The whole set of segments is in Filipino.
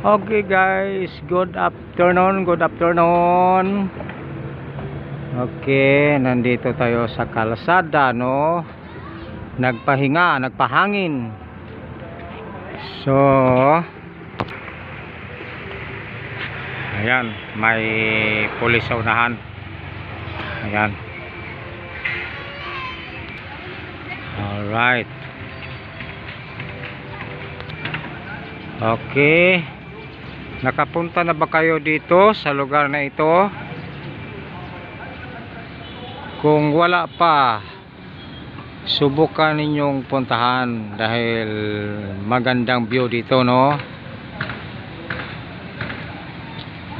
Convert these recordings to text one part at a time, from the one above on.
Okay guys, good afternoon, good afternoon. Okay, nandito tayo sa kalsada, no? Nagpahinga, nagpahangin. So, ayan, may pulis sa unahan. Ayan. Alright. Okay. Nakapunta na ba kayo dito sa lugar na ito? Kung wala pa, subukan ninyong puntahan dahil magandang view dito, no?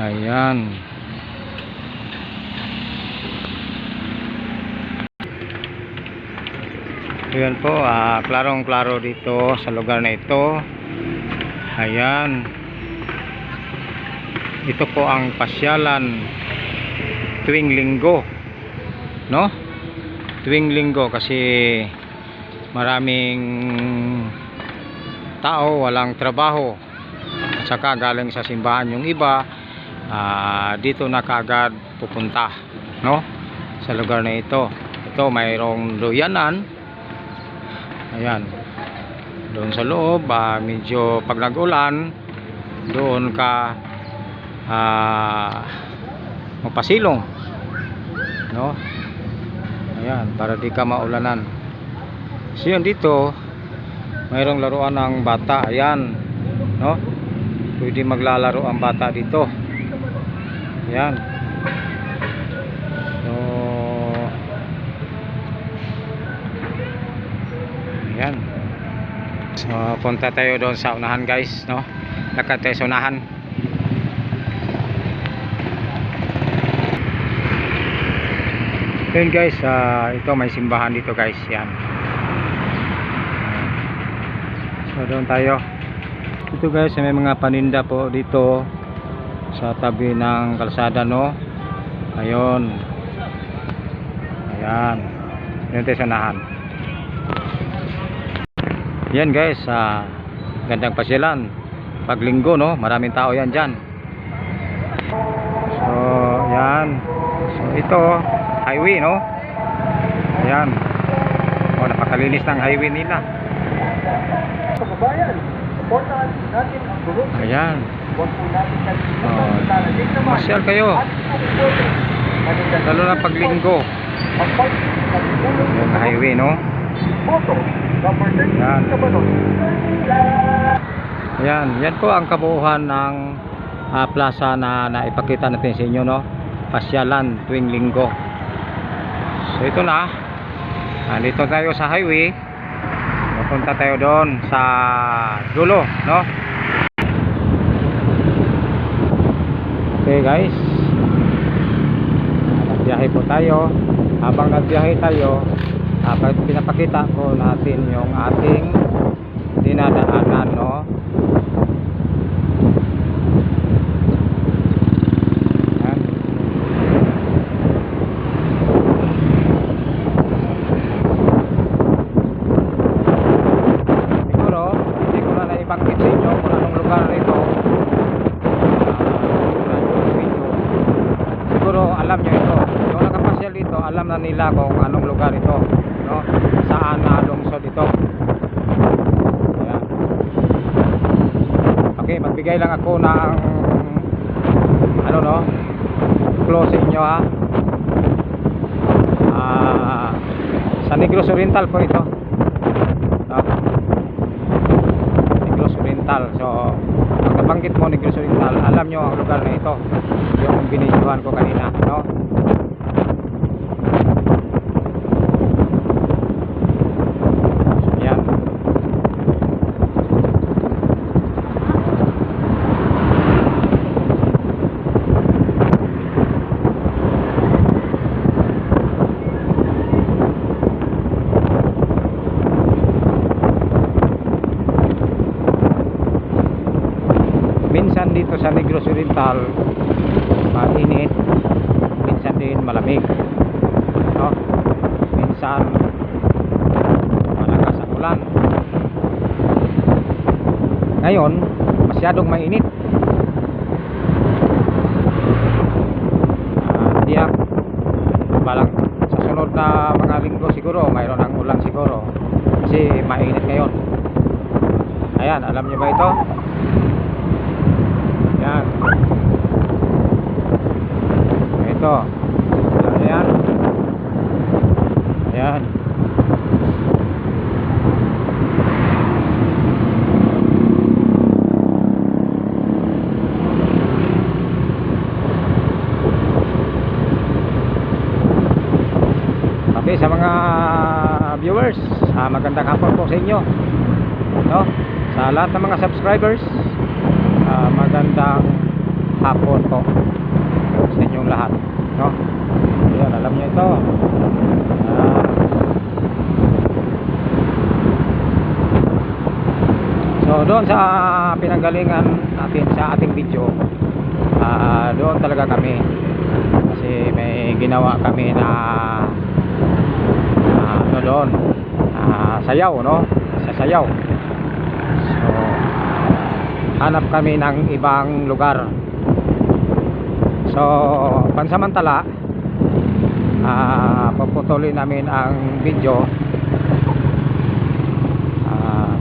Ayan. Ayan po, ah, klarong-klaro dito sa lugar na ito. Ayan. Ito po ang pasyalan tuwing linggo. No? Tuwing linggo kasi maraming tao walang trabaho. At saka galing sa simbahan yung iba ah, dito na kagad pupunta, no? Sa lugar na ito. Ito mayroong luyanan. Ayan doon sa loob ah, medyo pag nag-ulan doon ka ah, mapasilong. No? Ayan para di ka maulanan. So yun dito mayroong laruan ng bata. Ayan no? Pwede maglalaro ang bata dito. Ayan. So ayan. So, punta tayo doon sa unahan guys, no? Lakad sa unahan. Yun guys, ah, ito may simbahan dito guys, yan. So, doon tayo. Ito guys, may mga paninda po dito sa tabi ng kalsada, no? Ayun. Ayan. Yun tayo sa unahan. Yan guys, ah, gandang pasyalan. Pag linggo no, maraming tao yan diyan. So, yan. So, ito, highway no. Ayan. O, napakalinis ng highway nila. Ayan. Oh, masyal kayo. Lalo na pag linggo. Ang part ng gulong Yung highway no. Photo, number 13, Yan. Cabanon. Ayan, yan po ang kabuuhan ng ah, plaza na naipakita natin sa inyo, no? Pasyalan tuwing linggo. So ito na. Nandito tayo sa highway. Pupunta tayo doon sa dulo, no? Okay guys. Nagbiyahe po tayo. Habang nagbiyahe tayo, ah, pinapakita ko natin yung ating dinadaanan, no? Yan. Siguro, hindi ko na naibangkit sa inyo kung anong lugar rito. Ah, video. Siguro alam nyo ito. Yung nakapasyal nila kung anong lugar ito. No? Saan na lungsod ito. Ayan. Okay, magbigay lang ako ng ano no? Close inyo ha. Ah, sa Negros Oriental po ito. No? Negros Oriental. So, pag nabanggit mo Negros Oriental, alam nyo ang lugar na ito. Yung binidyohan ko kanina, no? Yan. Minsan dito sa Negros Oriental mainit minsan din malamig. No? minsan malakas ang ulan. Ngayon masyadong mainit. Ah, tiyak balang sa sunod na mga linggo siguro mayroon ng ulan siguro. Kasi mainit ngayon. Ayan alam niyo ba ito yan ito ayan ayan Okay, sa mga viewers, ah, magandang hapon po sa inyo. No? Sa lahat ng mga subscribers, ah, magandang hapon po sa inyong lahat. No? Ayan, alam niyo ito. Ah. so, doon sa pinanggalingan natin sa ating video, ah, doon talaga kami kasi may ginawa kami na ah, ano doon ah, sayaw no sa sayaw hanap kami ng ibang lugar. So pansamantala ah, puputulin namin ang video. Ah,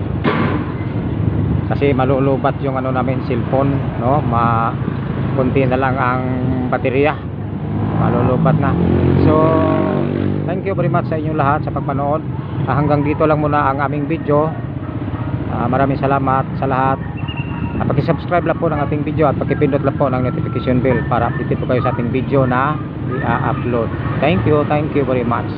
kasi malulubat yung ano namin cellphone no? Ma kunti na lang ang baterya. Malulubat na. So thank you very much sa inyong lahat sa pagpanood Ah, hanggang dito lang muna ang aming video. Ah, maraming salamat sa lahat uh, pakisubscribe lang po ng ating video at pakipindot lang po ng notification bell para update po kayo sa ating video na i-upload. Thank you thank you very much